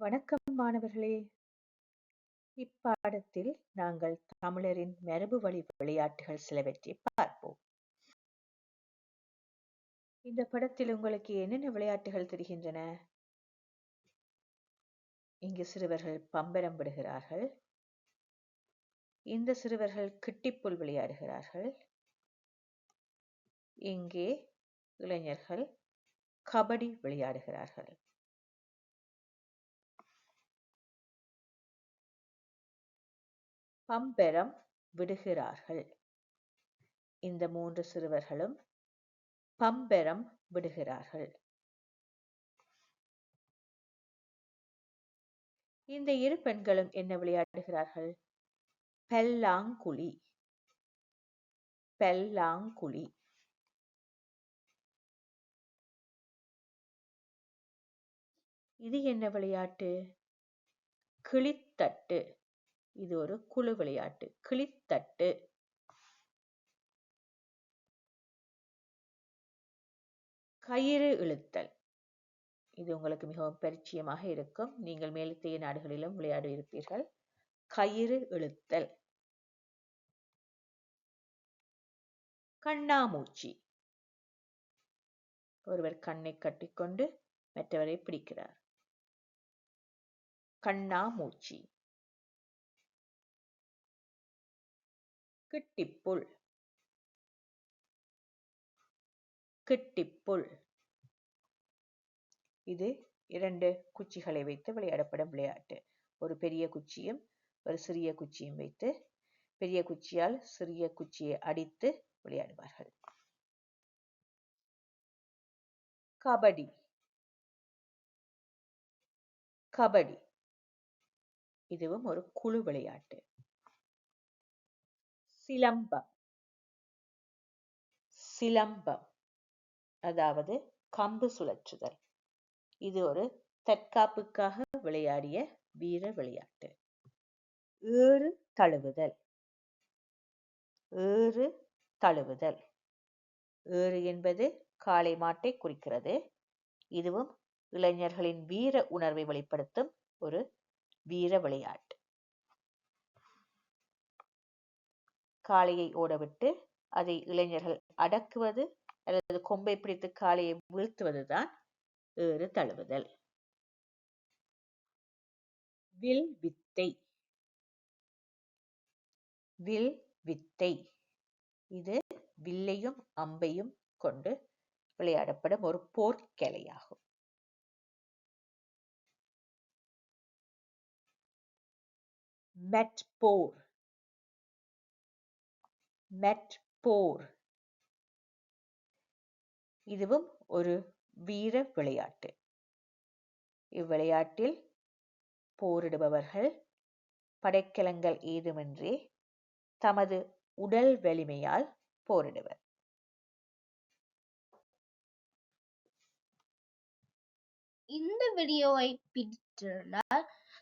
வணக்கம் மாணவர்களே. இப்பாடத்தில் நாங்கள் தமிழரின் மரபு வழி விளையாட்டுகள் சிலவற்றை பார்ப்போம். இந்த படத்தில் உங்களுக்கு என்னென்ன விளையாட்டுகள் தெரிகின்றன? இங்கு சிறுவர்கள் பம்பரம் விடுகிறார்கள். இந்த சிறுவர்கள் கிட்டிப்புல் விளையாடுகிறார்கள். இங்கே இளைஞர்கள் கபடி விளையாடுகிறார்கள். பம்பெரம் விடுகிறார்கள். இந்த மூன்று சிறுவர்களும் பம்பெரம் விடுகிறார்கள். இந்த இரு பெண்களும் என்ன விளையாடுகிறார்கள்? பெல்லாங்குழி. பெல்லாங்குழி. இது என்ன விளையாட்டு? கிளித்தட்டு. இது ஒரு குழு விளையாட்டு கிளித்தட்டு. கயிறு இழுத்தல். இது உங்களுக்கு மிகவும் பரிச்சயமாக இருக்கும். நீங்கள் மேலத்தைய நாடுகளிலும் விளையாடி இருப்பீர்கள் கயிறு இழுத்தல். கண்ணாமூச்சி. ஒருவர் கண்ணை கட்டிக்கொண்டு மற்றவரை பிடிக்கிறார். கண்ணாமூச்சி. கிட்டிப்புள் கிட்டிப்புள் இது இரண்டு குச்சிகளை வைத்து விளையாடப்படும் விளையாட்டு. ஒரு பெரிய குச்சியும் ஒரு சிறிய குச்சியும் வைத்து பெரிய குச்சியால் சிறிய குச்சியை அடித்து விளையாடுவார்கள். கபடி. கபடி. இதுவும் ஒரு குழு விளையாட்டு. சிலம்பம். சிலம்பம். அதாவது கம்பு சுழற்றுதல். இது ஒரு தற்காப்புக்காக விளையாடிய வீர விளையாட்டு. ஏறு தழுவுதல். ஏறு தழுவுதல். ஏறு என்பது காளை மாட்டை குறிக்கிறது. இதுவும் இளைஞர்களின் வீர உணர்வை வெளிப்படுத்தும் ஒரு வீர விளையாட்டு. காளையை ஓடவிட்டு அதை இளைஞர்கள் அடக்குவது அல்லது கொம்பை பிடித்து காளையை வீழ்த்துவதுதான் ஏறு தழுவுதல். வில் வித்தை. வில் வித்தை. இது வில்லையும் அம்பையும் கொண்டு விளையாடப்படும் ஒரு போர்க்கலையாகும் மெட் போர் மெட் போர் இதுவும் ஒரு வீர விளையாட்டு. இவ்விளையாட்டில் போரிடுபவர்கள் படைக்கலங்கள் ஏதுமின்றி தமது உடல் வலிமையால் போரிடுவர். இந்த வீடியோவை பிடித்திருந்தால்